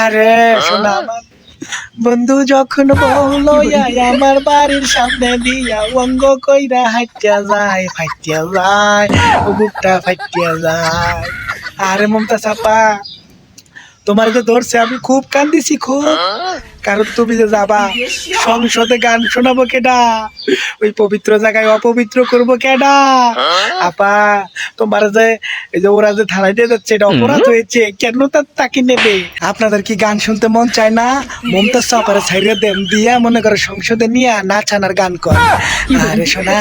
আরে শোনা আমার বন্ধু যখন বলল আয় আমার বাড়ির সামনে দিয়া অঙ্গ কইরা হাইটিয়া যায় ফাইটিয়া যায় বুকটা ফাইটিয়া যায়। আরে মমতা চাপা তোমার যে ধরছে আমি খুব কান্দিছি খুব। কারণ তুমি যে যাবা সংসদে গান শোনাবো কেডা? ওই পবিত্র জায়গায় অপবিত্র করব কেডা? আপা তোমার যে এই যে ওরা যে থানায় দিয়ে যাচ্ছে এটা অপরাধ হয়েছে কেন তার তাকে নেবে? আপনাদের কি গান শুনতে মন চায় না? মমতাজ সাপারে ছাইরে দেন দিয়া মনে করে সংসদে নিয়ে নাচান আর গান কর আরে শোনা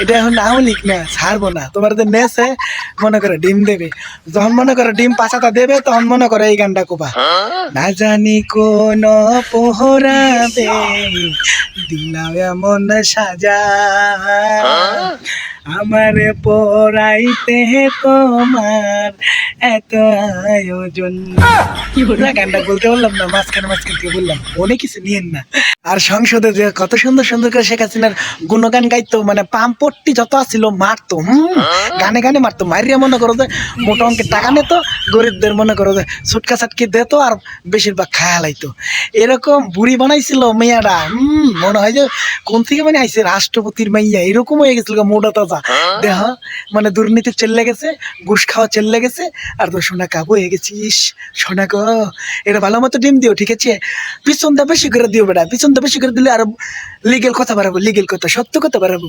এটা এখন নাও লিখ না ছাড়বো না। তোমার যে নেছে মনে করে ডিম দেবে। যখন মনে করে ডিম পাচাটা দেবে তখন মনে করে এই গানটা কোবা। না জানি কোন পোহরাবে দিলাম এমন সাজা। আমার পড়াইতে তোমার এত আয়োজন গানটা বলতে বললাম না, মাঝখানে মাঝখান থেকে বললাম। অনেক কিছু নিয়েন না। আর সংসদে যে কত সুন্দর সুন্দর করে শেখ হাসিনার গুণগান গাইতো মানে পাম্পট্টি যত আছিল, মারতো, হুম? গানে গানে মারতো। মারিয়া মনে করো যে মোটা অঙ্কের টাকা নিত, গরিবদের মনে করো যে সুটকা সাটকি দিত আর বেশিরভাগ খায়া লাইতো। এরকম বুড়ি বানাইছিল মেয়ারা, হম? মনে হয় যে কোন থেকে মানে আইছে? রাষ্ট্রপতির মাইয়া। এরকম হয়ে গেছিল মোটা তাজা। দেহ মানে দুর্নীতি চেল্লে গেছে, ঘুষ খাওয়া চেল্লে গেছে আর তো সোনা কাবু হয়ে গেছিস। সোনা গো, এটা ভালো মতো ডিম দিও, ঠিক আছে? পিছন দা বেশি করে দিও বেটা, পিছন দা বেশি করে দিলে আর লিগেল কথা বাড়াবো লিগেল কথা, সত্য কথা বাড়াবো।